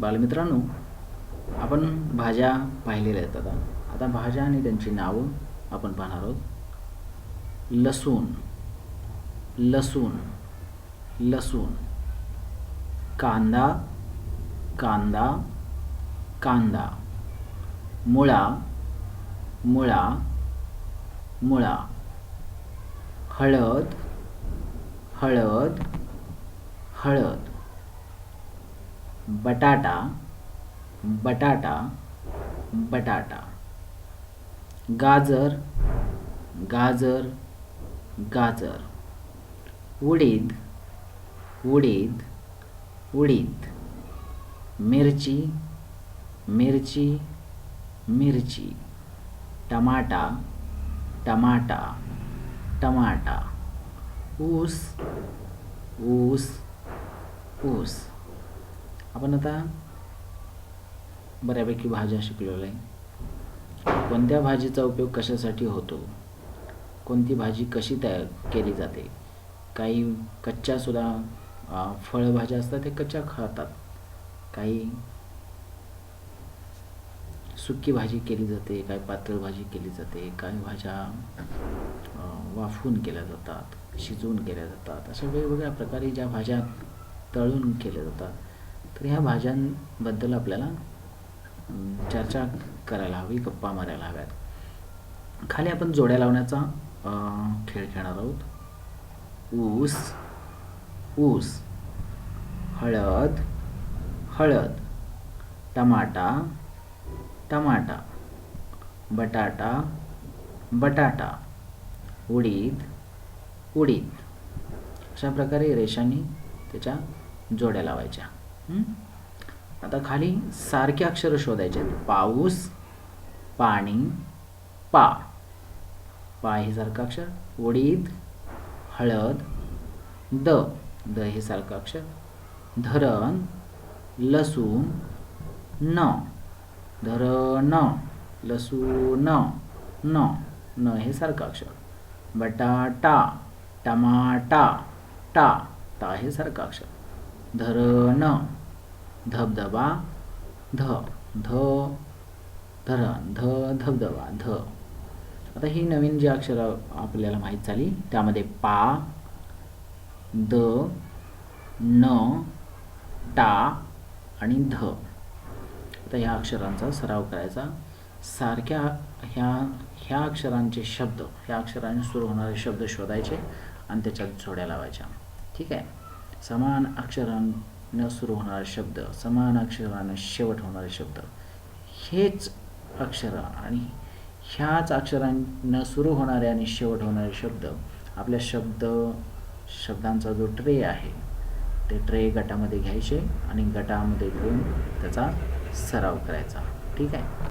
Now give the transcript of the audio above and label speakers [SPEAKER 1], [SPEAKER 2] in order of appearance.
[SPEAKER 1] बालमित्रांनो आपण भाज्या पाहिलेल्या आहेत आता. आता भाज्या आणि त्यांची नावं आपण पाहणार आहोत. लसूण लसूण लसूण कांदा कांदा कांदा मुळा मुळा मुळा हळद हळद हळद बटाटा बटाटा बटाटा. गाजर गाजर गाजर. उडीद उडीद उडीद. मिरची मिरची मिरची. टमाटा टमाटा टमाटा. ऊस ऊस ऊस. आपण आता बऱ्यापैकी भाज्या शिकलेलो आहे. कोणत्या भाजीचा उपयोग कशासाठी होतो? कोणती भाजी कशी तयार केली जाते? काही कच्च्यासुद्धा फळभाज्या असतात ते कच्च्या खातात. काही सुकी भाजी केली जाते काही पातळ भाजी केली जाते काही भाज्या वाफवून केल्या जातात शिजवून केल्या जातात. अशा वेगवेगळ्या प्रकारे ज्या भाज्या तळून केल्या जातात तर ह्या भाज्यांबद्दल आपल्याला चर्चा करायला हवी गप्पा मारायला हव्यात. खाली आपण जोड्या लावण्याचा खेळ खेळणार आहोत. ऊस ऊस हळद हळद टमाटा टमाटा बटाटा बटाटा उडीद उडीद. अशा प्रकारे रेषांनी त्याच्या जोड्या लावायच्या. आता खाली सारखे अक्षरं शोधायचे आहेत. पाऊस पाणी पा. पा हे सारखं अक्षर. उडीद हळद द. द हे सारखं अक्षर. धरण लसूण न. धरण लसूण न. न हे सारखं अक्षर. बटाटा टमाटा टा. टा हे सारखं अक्षर. धरण धबधबा ध ध धरण ध धबधबा ध. आता ही नवीन जी अक्षरं आपल्याला माहीत झाली त्यामध्ये पा द न टा आणि ध. आता ह्या अक्षरांचा सराव करायचा. सारख्या ह्या ह्या अक्षरांचे शब्द ह्या अक्षरांनी सुरू होणारे शब्द शोधायचे आणि त्याच्यात जोड्या लावायच्या. ठीक आहे? समान न सुरू होणारे शब्द समान अक्षरानं शेवट होणारे शब्द हेच अक्षरं आणि ह्याच अक्षरांनं सुरू होणारे आणि शेवट होणारे शब्द आपल्या शब्द शब्दांचा जो ट्रे आहे ते ट्रे गटामध्ये घ्यायचे आणि गटामध्ये घेऊन त्याचा सराव करायचा. ठीक आहे?